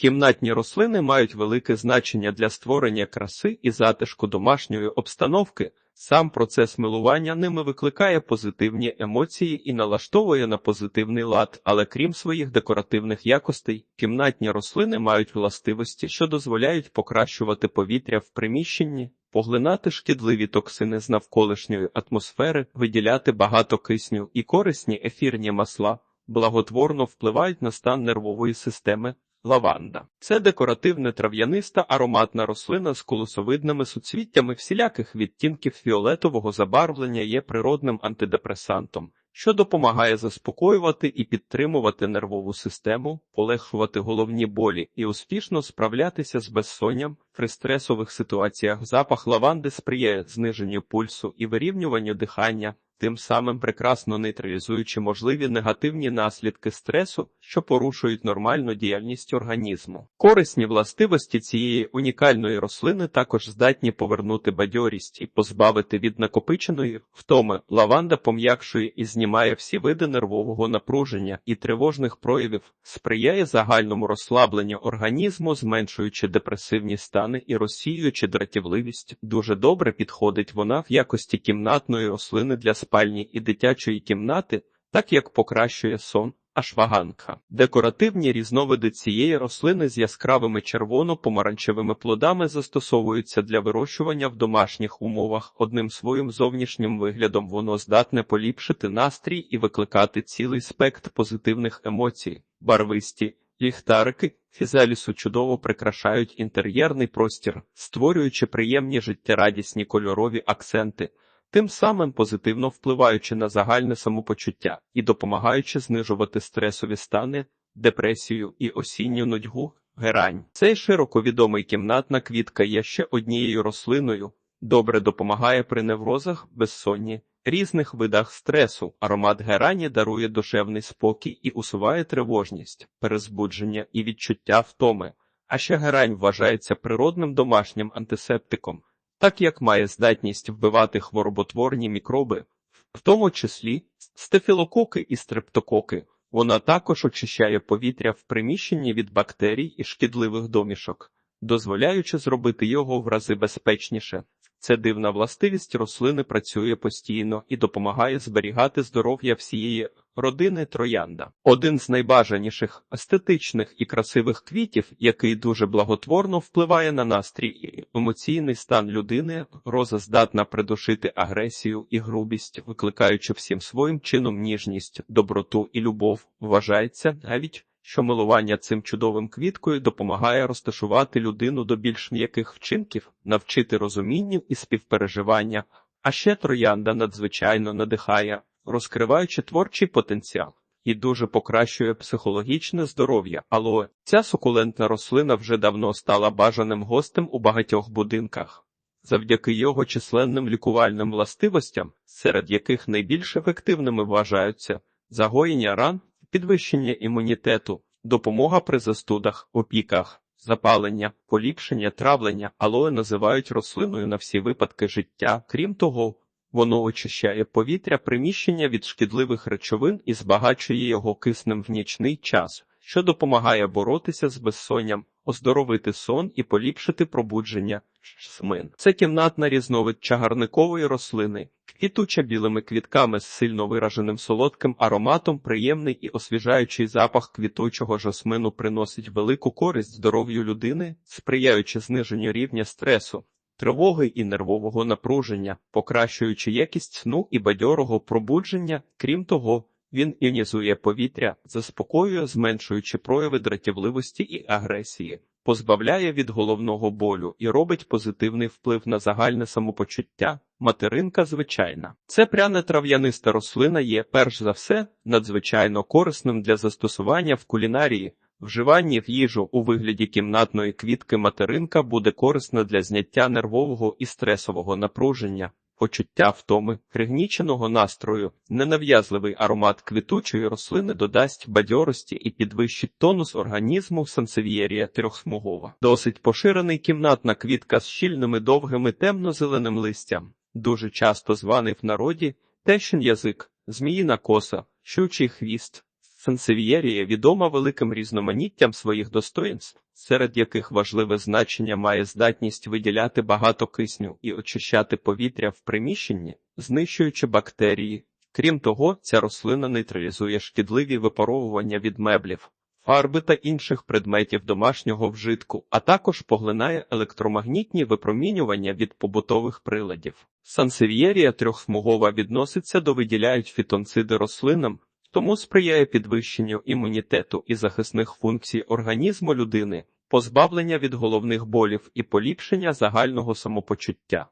Кімнатні рослини мають велике значення для створення краси і затишку домашньої обстановки. Сам процес милування ними викликає позитивні емоції і налаштовує на позитивний лад, але крім своїх декоративних якостей, кімнатні рослини мають властивості, що дозволяють покращувати повітря в приміщенні, поглинати шкідливі токсини з навколишньої атмосфери, виділяти багато кисню і корисні ефірні масла, благотворно впливають на стан нервової системи. Лаванда це декоративне трав'яниста ароматна рослина з колосовидними суцвіттями всіляких відтінків фіолетового забарвлення є природним антидепресантом, що допомагає заспокоювати і підтримувати нервову систему, полегшувати головні болі і успішно справлятися з безсонням. При стресових ситуаціях запах лаванди сприяє зниженню пульсу і вирівнюванню дихання, тим самим прекрасно нейтралізуючи можливі негативні наслідки стресу, що порушують нормальну діяльність організму. Корисні властивості цієї унікальної рослини також здатні повернути бадьорість і позбавити від накопиченої втоми. Лаванда пом'якшує і знімає всі види нервового напруження і тривожних проявів, сприяє загальному розслабленню організму, зменшуючи депресивні стани і розсіюючи дратівливість. Дуже добре підходить вона в якості кімнатної рослини для спальні і дитячої кімнати, так як покращує сон. Ашваганка. Декоративні різновиди цієї рослини з яскравими червоно-помаранчевими плодами застосовуються для вирощування в домашніх умовах. Одним своїм зовнішнім виглядом воно здатне поліпшити настрій і викликати цілий спектр позитивних емоцій, барвисті. Ліхтарики фізалісу чудово прикрашають інтер'єрний простір, створюючи приємні життєрадісні кольорові акценти тим самим позитивно впливаючи на загальне самопочуття і допомагаючи знижувати стресові стани, депресію і осінню нудьгу. Герань. Цей широко відомий кімнатна квітка є ще однією рослиною, добре допомагає при неврозах, безсонні, різних видах стресу. Аромат герані дарує душевний спокій і усуває тривожність, перезбудження і відчуття втоми. А ще герань вважається природним домашнім антисептиком, так як має здатність вбивати хвороботворні мікроби, в тому числі стефілококи і стрептококи. Вона також очищає повітря в приміщенні від бактерій і шкідливих домішок, дозволяючи зробити його в рази безпечніше. Це дивна властивість рослини працює постійно і допомагає зберігати здоров'я всієї родини троянда. Один з найбажаніших естетичних і красивих квітів, який дуже благотворно впливає на настрій і емоційний стан людини, роза здатна придушити агресію і грубість, викликаючи всім своїм чином ніжність, доброту і любов, вважається навіть що милування цим чудовим квіткою допомагає розташувати людину до більш м'яких вчинків, навчити розумінню і співпереживання, а ще троянда надзвичайно надихає, розкриваючи творчий потенціал. І дуже покращує психологічне здоров'я, алоe. Ця сукулентна рослина вже давно стала бажаним гостем у багатьох будинках, завдяки його численним лікувальним властивостям, серед яких найбільш ефективними вважаються загоєння ран, підвищення імунітету, допомога при застудах, опіках, запалення, поліпшення травлення, алоє називають рослиною на всі випадки життя. Крім того, воно очищає повітря приміщення від шкідливих речовин і збагачує його киснем в нічний час, що допомагає боротися з безсонням, оздоровити сон і поліпшити пробудження. Шсмин. Це кімнатна різновид чагарникової рослини, квітуча білими квітками з сильно вираженим солодким ароматом, приємний і освіжаючий запах квітучого жасмину приносить велику користь здоров'ю людини, сприяючи зниженню рівня стресу. Тривоги і нервового напруження, покращуючи якість сну і бадьорого пробудження, крім того, він іонізує повітря, заспокоює, зменшуючи прояви дратівливості і агресії, позбавляє від головного болю і робить позитивний вплив на загальне самопочуття. Материнка звичайна. Це пряна трав'яниста рослина є, перш за все, надзвичайно корисним для застосування в кулінарії. Вживання в їжу у вигляді кімнатної квітки материнка буде корисна для зняття нервового і стресового напруження, почуття втоми, пригніченого настрою, ненав'язливий аромат квітучої рослини додасть бадьорості і підвищить тонус організму сансевієрія трьохсмугова. Досить поширений кімнатна квітка з щільними довгими темно-зеленим листям, дуже часто званий в народі тещин язик, зміїна коса, щучий хвіст. Сансевієрія відома великим різноманіттям своїх достоїнств, серед яких важливе значення має здатність виділяти багато кисню і очищати повітря в приміщенні, знищуючи бактерії. Крім того, ця рослина нейтралізує шкідливі випаровування від меблів, фарби та інших предметів домашнього вжитку, а також поглинає електромагнітні випромінювання від побутових приладів. Сансевієрія трьохсмугова відноситься до виділяють фітонциди рослинам, тому сприяє підвищенню імунітету і захисних функцій організму людини, позбавлення від головних болів і поліпшення загального самопочуття.